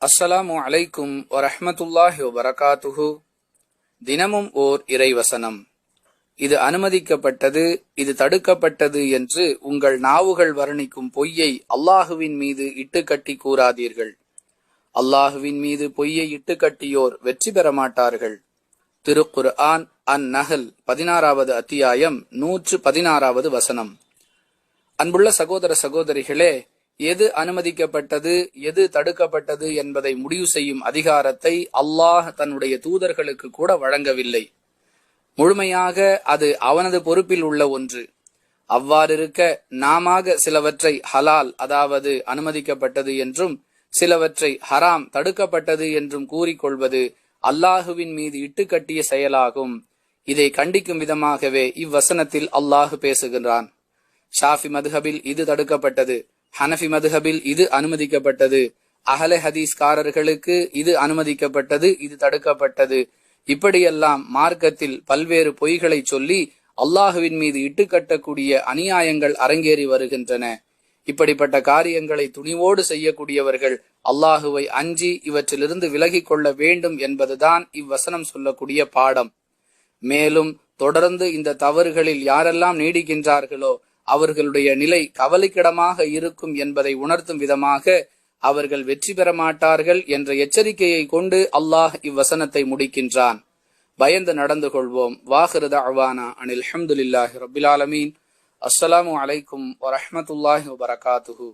அஸ்ஸலாமு அலைக்கும் வரஹமத்துல்லாஹி வபரகாத்துஹு. தினமும் ஓர் இறைவசனம். இது அனுமதிக்கப்பட்டது இது தடுக்கப்பட்டது என்று உங்கள் நாவுகள் வர்ணிக்கும் பொய்யை அல்லாஹுவின் மீது இட்டுக்கட்டி கூறாதீர்கள். அல்லாஹுவின் மீது பொய்யை இட்டுக்கட்டியோர் வெற்றி பெற மாட்டார்கள். திருக்குர் ஆன் அன் நஹல் பதினாறாவது அத்தியாயம் நூற்று பதினாறாவது வசனம். அன்புள்ள சகோதர சகோதரிகளே எது அனுமதிக்கப்பட்டது எது தடுக்கப்பட்டது என்பதை முடிவு செய்யும் அதிகாரத்தை அல்லாஹ் தன்னுடைய தூதர்களுக்கு கூட வழங்கவில்லை. முழுமையாக அது அவனது பொறுப்பில் உள்ள ஒன்று. அவ்வாறிருக்க நாமாக சிலவற்றை ஹலால் அதாவது அனுமதிக்கப்பட்டது என்றும் சிலவற்றை ஹராம் தடுக்கப்பட்டது என்றும் கூறிக்கொள்வது அல்லாஹுவின் மீது இட்டுக்கட்டிய செயலாகும். இதை கண்டிக்கும் விதமாகவே இவ்வசனத்தில் அல்லாஹு பேசுகின்றான். ஷாஃபி மதுஹபில் இது தடுக்கப்பட்டது. ஹனஃபி மதுஹபில் இது அனுமதிக்கப்பட்டது. அகல ஹதீஸ்காரர்களுக்கு இது அனுமதிக்கப்பட்டது இது தடுக்கப்பட்டது. இப்படியெல்லாம் மார்க்கத்தில் பல்வேறு பொய்களை சொல்லி அல்லாஹுவின் மீது இட்டுக்கட்டக்கூடிய அநியாயங்கள் அரங்கேறி வருகின்றன. இப்படிப்பட்ட காரியங்களை துணிவோடு செய்யக்கூடியவர்கள் அல்லாஹுவை அஞ்சி இவற்றிலிருந்து விலகிக் கொள்ள வேண்டும் என்பதுதான் இவ்வசனம் சொல்லக்கூடிய பாடம். மேலும் தொடர்ந்து இந்த தவறுகளில் யாரெல்லாம் நீடிக்கின்றார்களோ அவர்களுடைய நிலை கவலைக்கிடமாக இருக்கும் என்பதை உணர்த்தும் விதமாக அவர்கள் வெற்றி பெற மாட்டார்கள் என்ற எச்சரிக்கையை கொண்டு அல்லாஹ் இவ்வசனத்தை முடிக்கின்றான். பயந்து நடந்து கொள்வோம். வாஹிருத அவானா அனில் அஹமதுல்லாஹி ரபிலாலமீன் அஸ்ஸலாமு அலைக்கும் வரஹமத்துல்லாஹி வபரகாத்துஹு.